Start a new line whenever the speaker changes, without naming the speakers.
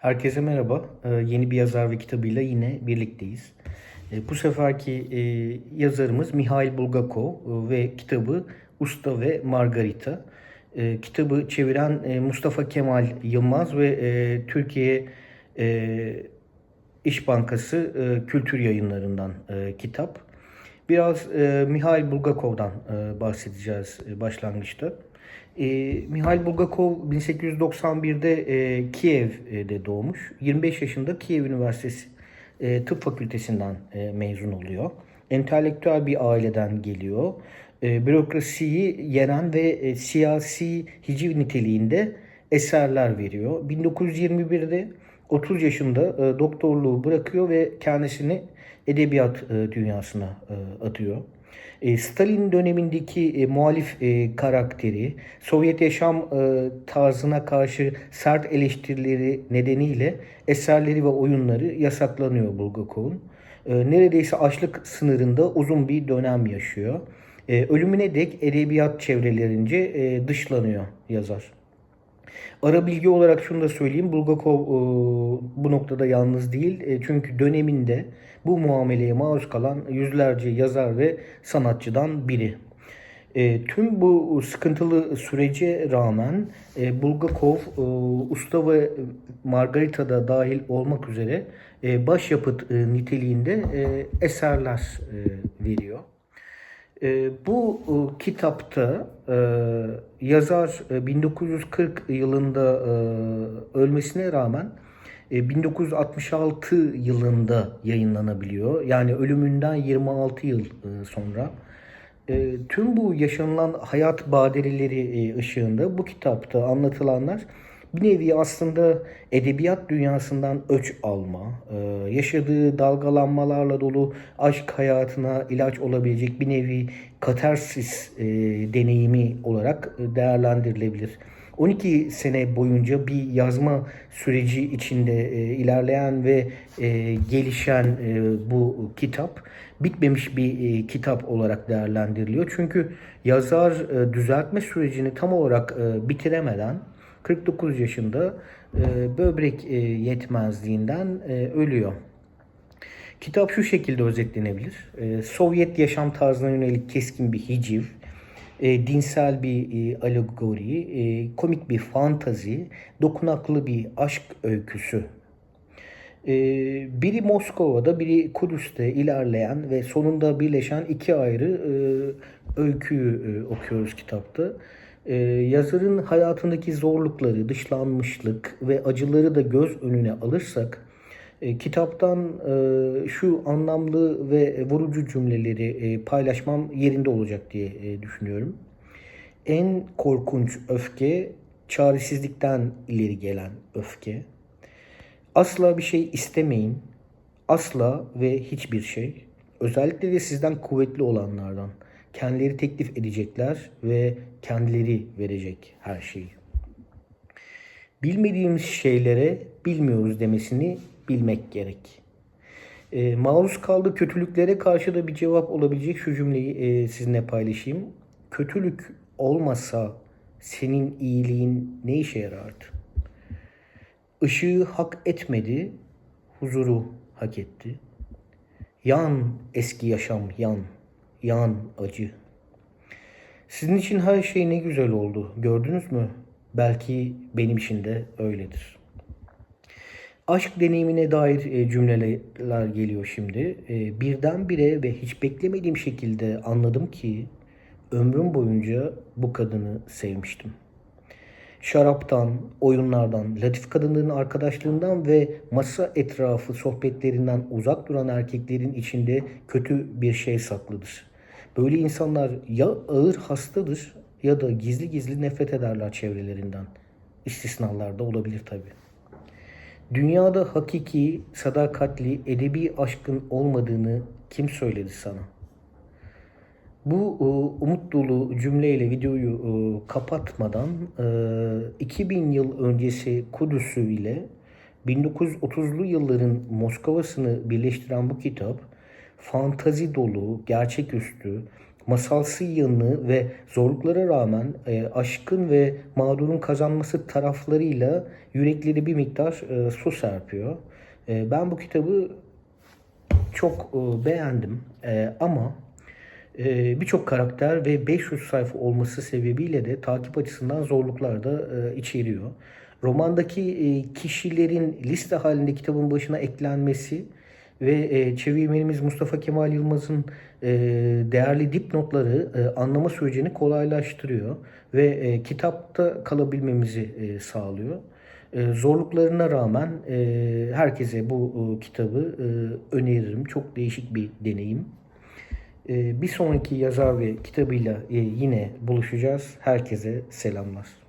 Herkese merhaba. Ee, yeni bir yazar ve kitabıyla yine birlikteyiz. Ee, bu seferki e, yazarımız Mihail Bulgakov e, ve kitabı Usta ve Margarita. Ee, kitabı çeviren e, Mustafa Kemal Yılmaz ve e, Türkiye e, İş Bankası e, Kültür Yayınları'ndan e, kitap. Biraz e, Mihail Bulgakov'dan e, bahsedeceğiz e, başlangıçta. E, Mihail Bulgakov 1891'de e, Kiev'de doğmuş. 25 yaşında Kiev Üniversitesi e, Tıp Fakültesinden e, mezun oluyor. Entelektüel bir aileden geliyor. E, bürokrasiyi yenen ve e, siyasi hiciv niteliğinde eserler veriyor. 1921'de 30 yaşında e, doktorluğu bırakıyor ve kendisini edebiyat e, dünyasına e, atıyor. E, Stalin dönemindeki e, muhalif e, karakteri, Sovyet yaşam e, tarzına karşı sert eleştirileri nedeniyle eserleri ve oyunları yasaklanıyor Bulgakov'un. E, neredeyse açlık sınırında uzun bir dönem yaşıyor. E, ölümüne dek edebiyat çevrelerince e, dışlanıyor yazar. Ara bilgi olarak şunu da söyleyeyim. Bulgakov e, bu noktada yalnız değil. E, çünkü döneminde bu muameleye maruz kalan yüzlerce yazar ve sanatçıdan biri. E, tüm bu sıkıntılı sürece rağmen e, Bulgakov e, Usta ve Margarita'da dahil olmak üzere e, başyapıt e, niteliğinde e, eserler e, veriyor. E, bu e, kitapta e, yazar e, 1940 yılında e, ölmesine rağmen e, 1966 yılında yayınlanabiliyor. Yani ölümünden 26 yıl e, sonra. E, tüm bu yaşanılan hayat badireleri e, ışığında bu kitapta anlatılanlar bir nevi aslında edebiyat dünyasından öç alma, e, yaşadığı dalgalanmalarla dolu aşk hayatına ilaç olabilecek bir nevi katarsis e, deneyimi olarak değerlendirilebilir. 12 sene boyunca bir yazma süreci içinde e, ilerleyen ve gelişen bu kitap bitmemiş bir kitap olarak değerlendiriliyor. Çünkü yazar düzeltme sürecini tam olarak bitiremeden 49 yaşında e, böbrek e, yetmezliğinden e, ölüyor. Kitap şu şekilde özetlenebilir. E, Sovyet yaşam tarzına yönelik keskin bir hiciv, e, dinsel bir e, alegori, e, komik bir fantazi, dokunaklı bir aşk öyküsü. E, biri Moskova'da, biri Kudüs'te ilerleyen ve sonunda birleşen iki ayrı e, öyküyü e, okuyoruz kitapta. E, yazarın hayatındaki zorlukları, dışlanmışlık ve acıları da göz önüne alırsak, e, kitaptan e, şu anlamlı ve vurucu cümleleri e, paylaşmam yerinde olacak diye e, düşünüyorum. En korkunç öfke çaresizlikten ileri gelen öfke. Asla bir şey istemeyin. Asla ve hiçbir şey. Özellikle de sizden kuvvetli olanlardan. Kendileri teklif edecekler ve kendileri verecek her şeyi. Bilmediğimiz şeylere bilmiyoruz demesini bilmek gerek. E, maruz kaldığı kötülüklere karşı da bir cevap olabilecek şu cümleyi e, sizinle paylaşayım. Kötülük olmasa senin iyiliğin ne işe yarardı? Işığı hak etmedi, huzuru hak etti. Yan eski yaşam yan, yan acı. Sizin için her şey ne güzel oldu, gördünüz mü? Belki benim için de öyledir. Aşk deneyimine dair e, cümleler geliyor şimdi. E, birdenbire ve hiç beklemediğim şekilde anladım ki ömrüm boyunca bu kadını sevmiştim. Şaraptan, oyunlardan, latif kadınların arkadaşlığından ve masa etrafı sohbetlerinden uzak duran erkeklerin içinde kötü bir şey saklıdır. Böyle insanlar ya ağır hastadır ya da gizli gizli nefret ederler çevrelerinden. İstisnalar da olabilir tabii. Dünyada hakiki, sadakatli, edebi aşkın olmadığını kim söyledi sana? Bu e, umut dolu cümleyle videoyu e, kapatmadan e, 2000 yıl öncesi Kudüs'ü ile 1930'lu yılların Moskova'sını birleştiren bu kitap fantazi dolu, gerçeküstü, masalsı yanı ve zorluklara rağmen e, aşkın ve mağdurun kazanması taraflarıyla yürekleri bir miktar e, su serpiyor. E, ben bu kitabı çok e, beğendim E, ama e, birçok karakter ve 500 sayfa olması sebebiyle de takip açısından zorluklar da e, içeriyor. Romandaki e, kişilerin liste halinde kitabın başına eklenmesi ve e, çevirmenimiz Mustafa Kemal Yılmaz'ın e, değerli dipnotları e, anlama sürecini kolaylaştırıyor ve kitapta kalabilmemizi sağlıyor. Zorluklarına rağmen herkese bu kitabı öneririm. Çok değişik bir deneyim. Bir sonraki yazar ve kitabıyla yine buluşacağız. Herkese selamlar.